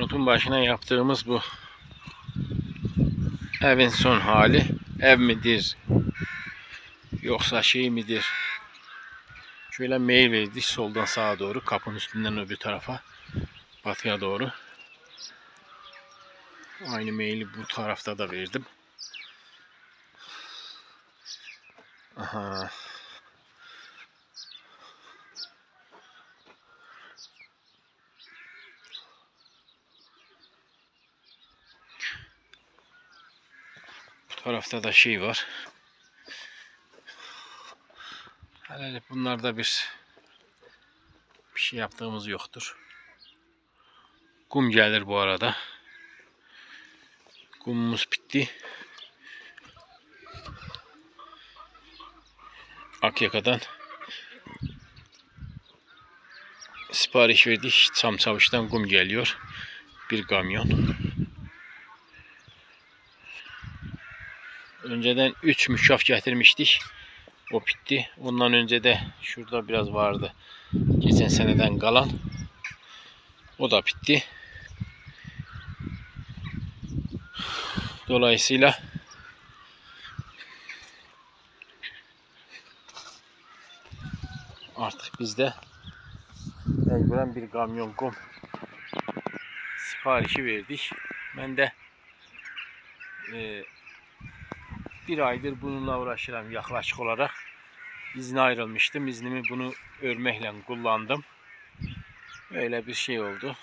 Konutun başına yaptığımız bu evin son hali. Ev midir? Yoksa şey midir? Şöyle meyil verdik soldan sağa doğru. Kapının üstünden öbür tarafa. Batıya doğru. Aynı meyili bu tarafta da verdim. Aha. Tarafta da şey var. Herhalde bunlarda bir bir şey yaptığımız yoktur. Kum gelir bu arada. Kumumuz bitti. Akyaka'dan sipariş verdik. Çamçavuş'tan kum geliyor. Bir kamyon. Önceden 3 müşaf getirmiştik. O bitti. Ondan önce de şurada biraz vardı. Geçen seneden kalan. O da bitti. Dolayısıyla artık bizde mecburen bir kamyon kum siparişi verdik. Ben de e, bir aydır bununla uğraşıram yaklaşık olarak. İzne ayrılmıştım. İznimi bunu örmekle kullandım. Öyle bir şey oldu.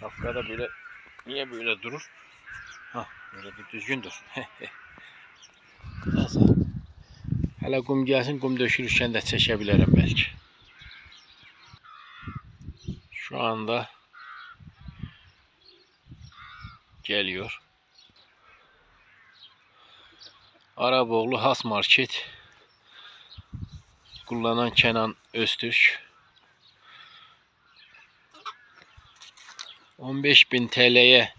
Şapkada böyle niye böyle durur? Ha, böyle bir düzgün dur. Neyse. Hele kum gelsin kum döşürürken de çekebilirim belki. Şu anda geliyor. Araboğlu Has Market kullanan Kenan Öztürk 15.000 TL'ye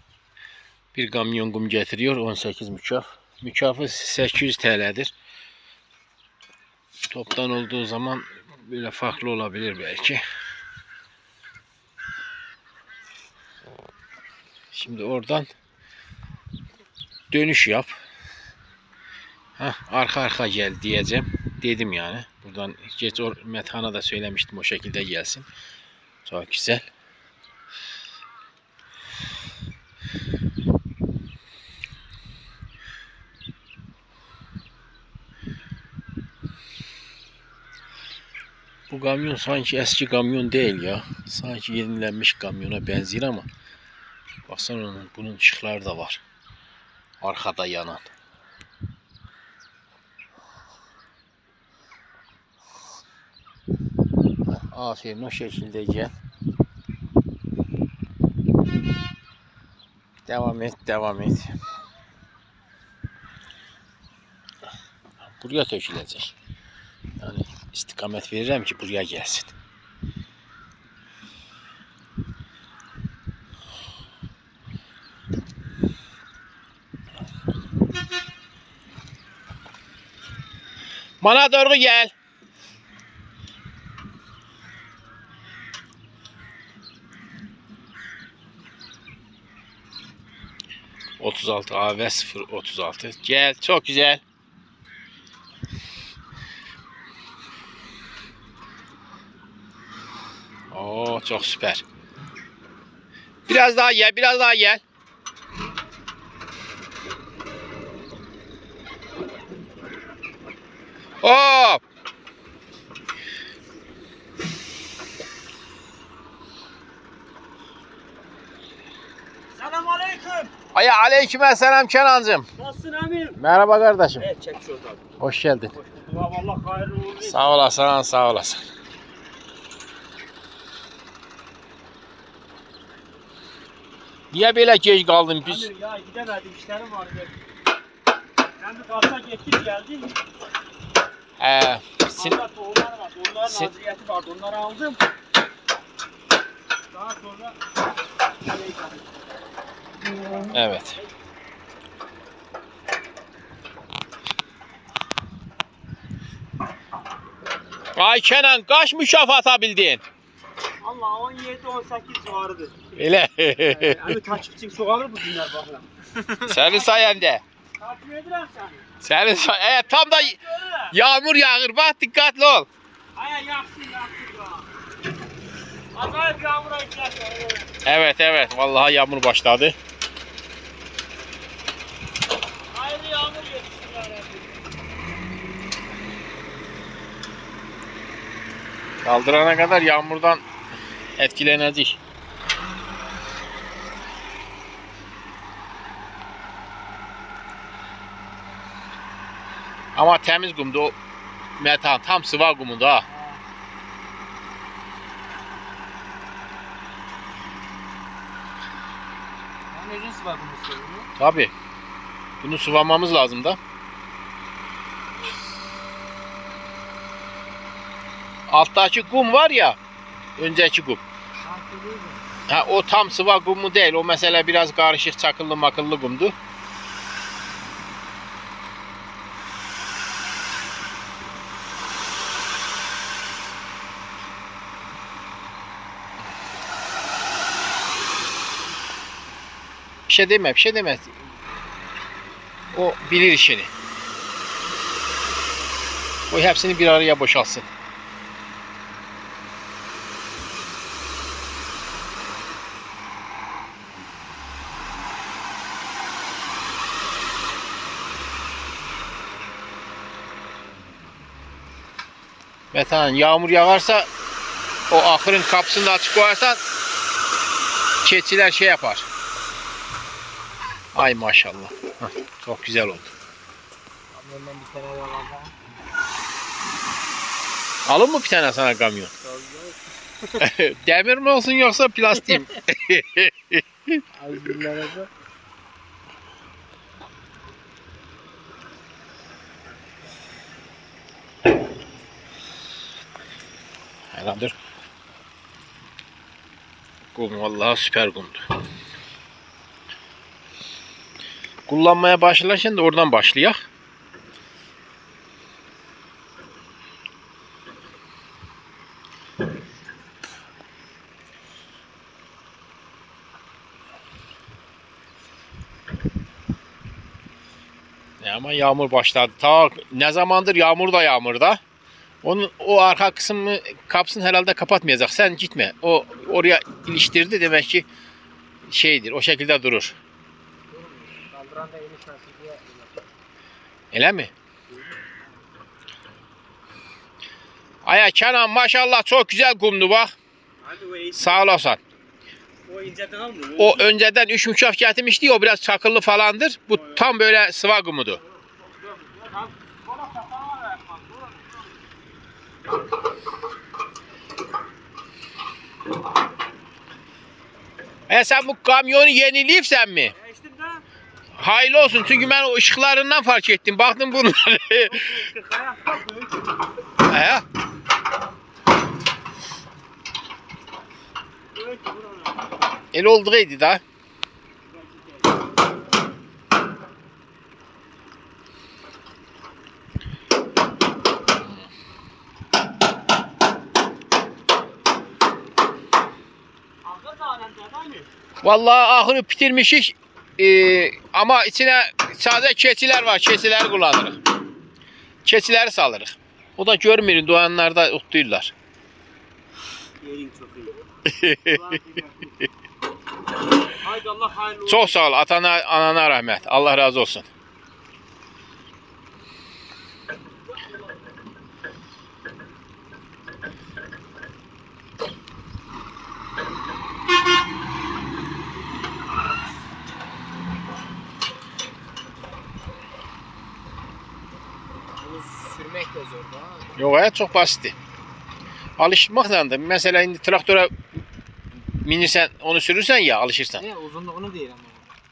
bir kamyon kum getiriyor 18 mükaf. Mükafı 800 TL'dir. Toptan olduğu zaman böyle farklı olabilir belki. Şimdi oradan dönüş yap. Heh, arka arka gel diyeceğim. Dedim yani. Buradan geç o Methan'a da söylemiştim o şekilde gelsin. Çok güzel. Bu kamyon sanki eski kamyon değil ya. Sanki yenilenmiş kamyona benziyor ama baksana bunun ışıkları da var. Arkada yanan. Aferin o şekilde gel. Devam et, devam et. Buraya tökülecek. Yani istikamet veririm ki buraya gelsin. Bana doğru gel. Otuz altı AV 0 36. Gel çok güzel. Oo çok süper. Biraz daha gel, biraz daha gel. Hop. Ay aleyküm selam Kenancığım. Nasılsın amirim? Merhaba kardeşim. Evet çek şuradan. Hoş geldin. Ya vallahi hayırlı uğurlu. Sağ olasın, sağ olasın. Niye böyle geç kaldın biz? Amirim ya gidemedim işlerim vardı. Ben bir kalsa gittim geldim. Ee, sin- Kalsa tohumlar var. Onların Sin- hazıriyeti vardı. Onları aldım. Daha sonra evet. Ay Kenan kaç müşaf atabildin? Valla 17-18 civarıdır. Elə. Ee, Hani takipçin çoğalır bu günler bakla. Sənin sayəndə. Takip edirəm səni. Sənin sayəndə. Tam da yağmur yağır. Bax, diqqətli ol. Aya yaxsın, yaxsın ya. Acayip yağmura ihtiyaç var. evet. Evet, evet. Vallahi yağmur başladı. Hayırlı yağmur yetişsin ya Rabbi. Kaldırana kadar yağmurdan etkilenecek. Ama temiz kumdu o metan tam sıva kumunda ha. Ben özün bunu söylüyorum. Tabi. Bunu sıvamamız lazım da. Alttaki kum var ya. Önceki kum. Ha, o tam sıva kumu değil. O mesela biraz karışık çakıllı makıllı kumdu. Bir şey deme, bir şey demez. O bilir işini. O hepsini bir araya boşalsın. Metan yağmur yağarsa o ahırın kapısını da açık koyarsan keçiler şey yapar. Ay maşallah. Hah, çok güzel oldu. Alın mı bir tane sana kamyon? Demir mi olsun yoksa plastik dur. Kum vallahi süper kumdu. Kullanmaya başlarken de oradan başlayak. Ya ama yağmur başladı. Ta ne zamandır yağmur da yağmurda. Onun o arka kısmı kapsın herhalde kapatmayacak. Sen gitme. O oraya iliştirdi demek ki şeydir. O şekilde durur. Öyle mi? Aya Kenan maşallah çok güzel kumdu bak. Sağ olasın. O inceden almıyor. O önceden üç mükaf getirmişti o biraz çakıllı falandır. Bu tam böyle sıva kumudu. E sen bu kamyonu yenileyipsen mi? Geçtim de. Hayırlı olsun çünkü ben o ışıklarından fark ettim. Baktım bunları. He? El olduğuydu da. Ahır da alemde değil mi? Vallahi ahırı bitirmişik. Ee, ama içine sadece keçiler var. Keçileri kullanırız. Keçileri salırız. O da görmüyorsun doğanlarda otluyorlar. Yerin çok iyi. Çok sağ ol. Atana, anana rahmet. Allah razı olsun. Bu sürmek de zor hayat çok basitti. Alışmakla da mesela indi traktöre minirsen onu sürürsen ya alışırsan. Ne uzunluğunu değil ama.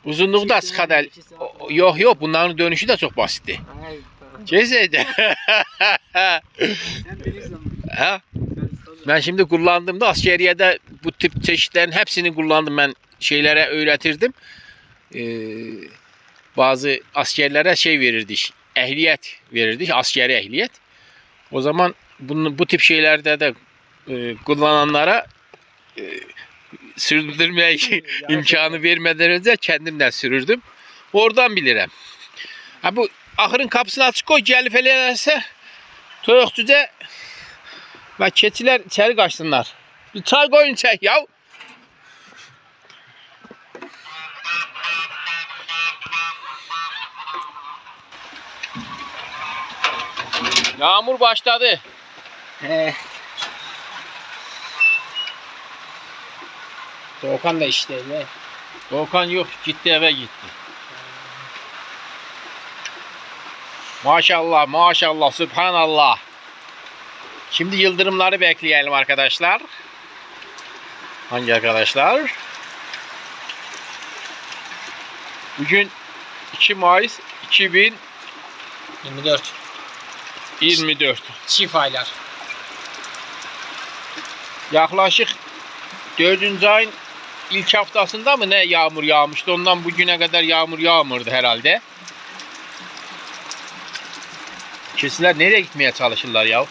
Uzunluğu da saat O- Yok yok bunların dönüşü de çok basitti. Hayır. tamam. Cezeydi. Sen bilirsin. ha? Ben şimdi kullandığımda askeriyede bu tip çeşitlerin hepsini kullandım ben şeylere öğretirdim. Ee, bazı askerlere şey verirdik. Ehliyet verirdik. Askeri ehliyet. O zaman bunu, bu tip şeylerde de e, kullananlara e, sürdürmeye imkanı vermeden önce kendimden sürürdüm. Oradan bilirim. Ha bu ahırın kapısını açık koy gelip ederse toyokçuca ve keçiler içeri kaçsınlar. Bir çay koyun çay ya. Yağmur başladı. He. Doğukan da işte ne? Volkan yok gitti eve gitti. Maşallah maşallah subhanallah. Şimdi yıldırımları bekleyelim arkadaşlar. Hangi arkadaşlar? Bugün 2 Mayıs 2024 24. Çift aylar. Yaklaşık 4. ayın ilk haftasında mı ne yağmur yağmıştı? Ondan bugüne kadar yağmur yağmırdı herhalde. Keçiler nereye gitmeye çalışırlar ya?